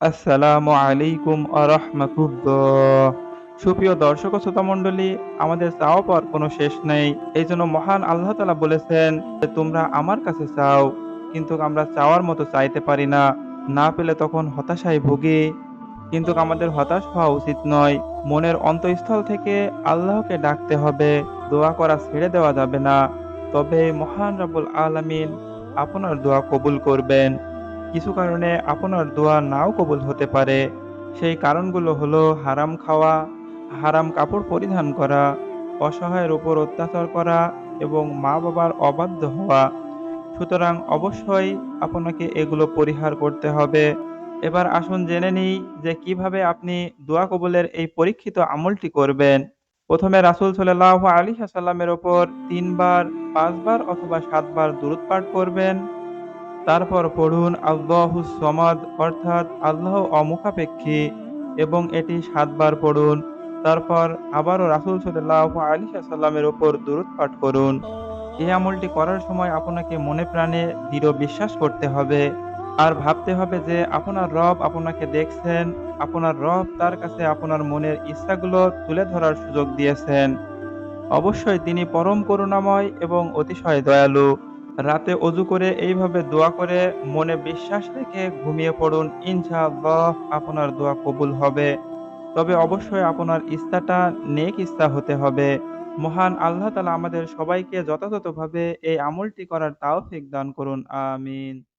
আসসালামু আলাইকুম আরহামাতুল্লাহ। সুপ্রিয় দর্শক শ্রোতা মণ্ডলী, আমাদের চাওয়া পাওয়ার কোনো শেষ নেই। এই জন্য মহান আল্লাহ তাআলা বলেছেন যে, তোমরা আমার কাছে চাও, কিন্তু আমরা চাওয়ার মতো চাইতে পারি না। না পেলে তখন হতাশায় ভুগি। কিন্তু আমাদের হতাশ হওয়া উচিত নয়। মনের অন্তঃস্থল থেকে আল্লাহকে ডাকতে হবে। দোয়া করা ছেড়ে দেওয়া যাবে না। তবে মহান রাব্বুল আলামিন আপনার দোয়া কবুল করবেন। কিছু কারণে আপনার দোয়া নাও কবুল হতে পারে। সেই কারণগুলো হলো হারাম খাওয়া, হারাম কাপড় পরিধান করা, অসহায়ের উপর অত্যাচার করা এবং মা বাবার অবাধ্য হওয়া। সুতরাং অবশ্যই আপনাকে এগুলো পরিহার করতে হবে। এবার আসুন জেনে নিই যে কীভাবে আপনি দোয়া কবুলের এই পরীক্ষিত আমলটি করবেন। প্রথমে রাসূল সাল্লাল্লাহু আলাইহি ওয়াসাল্লামের ওপর তিনবার, পাঁচবার অথবা সাতবার দুরূদ পাঠ করবেন। তারপর পড়ুন আল্লাহুস সমাদ, অর্থাৎ আল্লাহ অমুখাপেক্ষী, এবং এটি সাতবার পড়ুন। তারপর আবারও রাসূল সাল্লাল্লাহু আলাইহি ওয়াসাল্লামের উপর দুরূদ পাঠ করুন। এই আমলটি করার সময় আপনাকে মনে প্রাণে দৃঢ় বিশ্বাস করতে হবে। আর ভাবতে হবে যে আপনার রব আপনাকে দেখছেন, আপনার রব তার কাছে আপনার মনের ইচ্ছাগুলো তুলে ধরার সুযোগ দিয়েছেন। অবশ্যই তিনি পরম করুণাময় এবং অতিশয় দয়ালু। রাতে অজু করে এইভাবে দোয়া করে মনে বিশ্বাস রেখে ঘুমিয়ে পড়ুন, ইনশাআল্লাহ আপনার দোয়া কবুল হবে। তবে অবশ্যই আপনার ইস্তাটা নেক ইস্তা হতে হবে। মহান আল্লাহ তালা আমাদের সবাইকে যথাযথভাবে এই আমলটি করার তাওফিক দান করুন, আমিন।